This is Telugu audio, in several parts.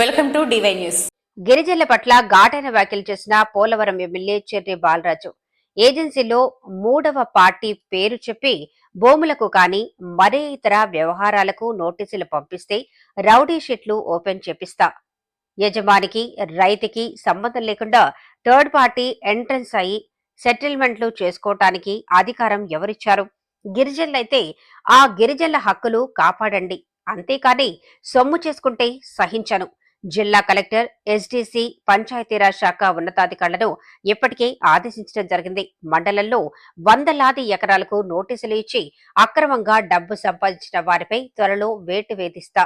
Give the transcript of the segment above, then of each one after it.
Welcome to DY news. గిరిజనుల పట్ల ఘాటైన వ్యాఖ్యలు చేసిన పోలవరం ఎమ్మెల్యే చెర్రి బాలరాజు. ఏజెన్సీలో మూడవ పార్టీ పేరు చెప్పి భూములకు కాని మరే ఇతర వ్యవహారాలకు నోటీసులు పంపిస్తే రౌడీ షీట్లు ఓపెన్ చేపిస్తా. యజమానికి రైతుకి సంబంధం లేకుండా థర్డ్ పార్టీ ఎంట్రన్స్ అయి సెటిల్మెంట్లు చేసుకోవటానికి అధికారం ఎవరిచ్చారు? గిరిజనులైతే ఆ గిరిజనుల హక్కులు కాపాడండి. అంతేకాని సొమ్ము చేసుకుంటే సహించను. జిల్లా కలెక్టర్ ఎస్డీసీ పంచాయతీరాజ్ శాఖ ఉన్నతాధికారులను ఇప్పటికే ఆదేశించడం జరిగింది. మండలంలో వందలాది ఎకరాలకు నోటీసులు ఇచ్చి అక్రమంగా డబ్బు సంపాదించిన వారిపై త్వరలో వేటు వేధిస్తా.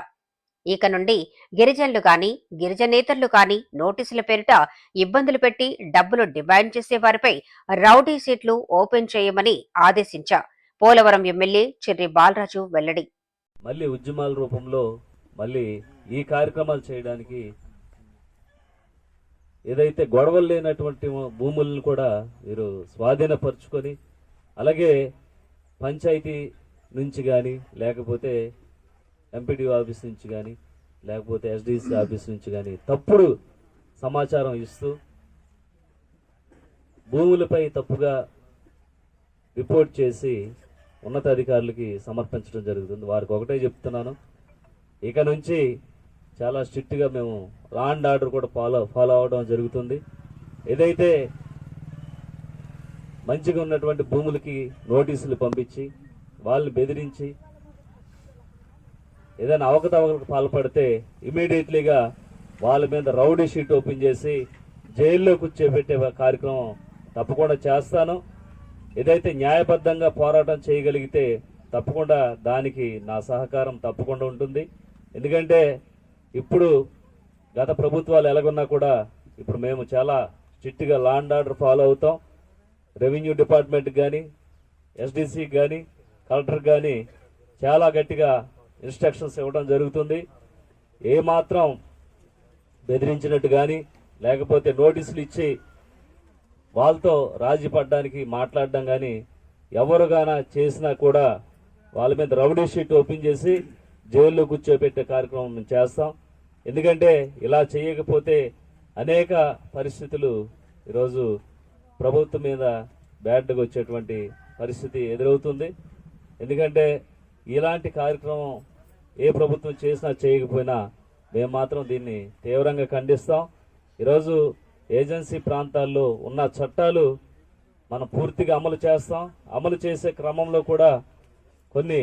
ఇక నుండి గిరిజనులు గాని గిరిజనేతరులు గాని నోటీసుల పేరిట ఇబ్బందులు పెట్టి డబ్బులు డిమాండ్ చేసే వారిపై రౌడీ సీట్లు ఓపెన్ చేయమని ఆదేశించా. పోలవరం ఎమ్మెల్యే చెర్రి బాలరాజు వెల్లడి. మళ్ళీ ఉద్యమాల రూపంలో మళ్ళీ ఈ కార్యక్రమాలు చేయడానికి ఏదైతే గొడవలు లేనటువంటి భూములను కూడా మీరు స్వాధీనపరుచుకొని అలాగే పంచాయతీ నుంచి కానీ లేకపోతే ఎంపీడీ ఆఫీస్ నుంచి కానీ లేకపోతే ఎస్డిసి ఆఫీస్ నుంచి కానీ తప్పుడు సమాచారం ఇస్తూ భూములపై తప్పుగా రిపోర్ట్ చేసి ఉన్నతాధికారులకి సమర్పించడం జరుగుతుంది. వారికి ఒకటే చెప్తున్నాను. ఇక నుంచి చాలా స్ట్రిక్ట్గా మేము లా అండ్ ఆర్డర్ కూడా ఫాలో ఫాలో అవడం జరుగుతుంది. ఏదైతే మంచిగా ఉన్నటువంటి భూములకి నోటీసులు పంపించి వాళ్ళని బెదిరించి ఏదైనా అవకతవకలకు పాల్పడితే ఇమీడియట్లీగా వాళ్ళ మీద రౌడీ షీట్ ఓపెన్ చేసి జైల్లో కూర్చోబెట్టే కార్యక్రమం తప్పకుండా చేస్తాను. ఏదైతే న్యాయబద్ధంగా పోరాటం చేయగలిగితే తప్పకుండా దానికి నా సహకారం తప్పకుండా ఉంటుంది. ఎందుకంటే ఇప్పుడు గత ప్రభుత్వాలు ఎలాగున్నా కూడా ఇప్పుడు మేము చాలా స్ట్రిక్ట్గా లా అండ్ ఆర్డర్ ఫాలో అవుతాం. రెవెన్యూ డిపార్ట్మెంట్ కానీ ఎస్డిసి కానీ కలెక్టర్ కానీ చాలా గట్టిగా ఇన్స్ట్రక్షన్స్ ఇవ్వడం జరుగుతుంది. ఏమాత్రం బెదిరించినట్టు కానీ లేకపోతే నోటీసులు ఇచ్చి వాళ్ళతో రాజీ పడడానికి మాట్లాడడం కానీ ఎవరుగానా చేసినా కూడా వాళ్ళ మీద రౌడీ షీట్ ఓపెన్ చేసి జైల్లో కూర్చోబెట్టే కార్యక్రమం మేము చేస్తాం. ఎందుకంటే ఇలా చేయకపోతే అనేక పరిస్థితులు ఈరోజు ప్రభుత్వం మీద బ్యాడ్గా వచ్చేటువంటి పరిస్థితి ఎదురవుతుంది. ఎందుకంటే ఇలాంటి కార్యక్రమం ఏ ప్రభుత్వం చేసినా చేయకపోయినా మేము మాత్రం దీన్ని తీవ్రంగా ఖండిస్తాం. ఈరోజు ఏజెన్సీ ప్రాంతాల్లో ఉన్న చట్టాలు మనం పూర్తిగా అమలు చేస్తాం. అమలు చేసే క్రమంలో కూడా కొన్ని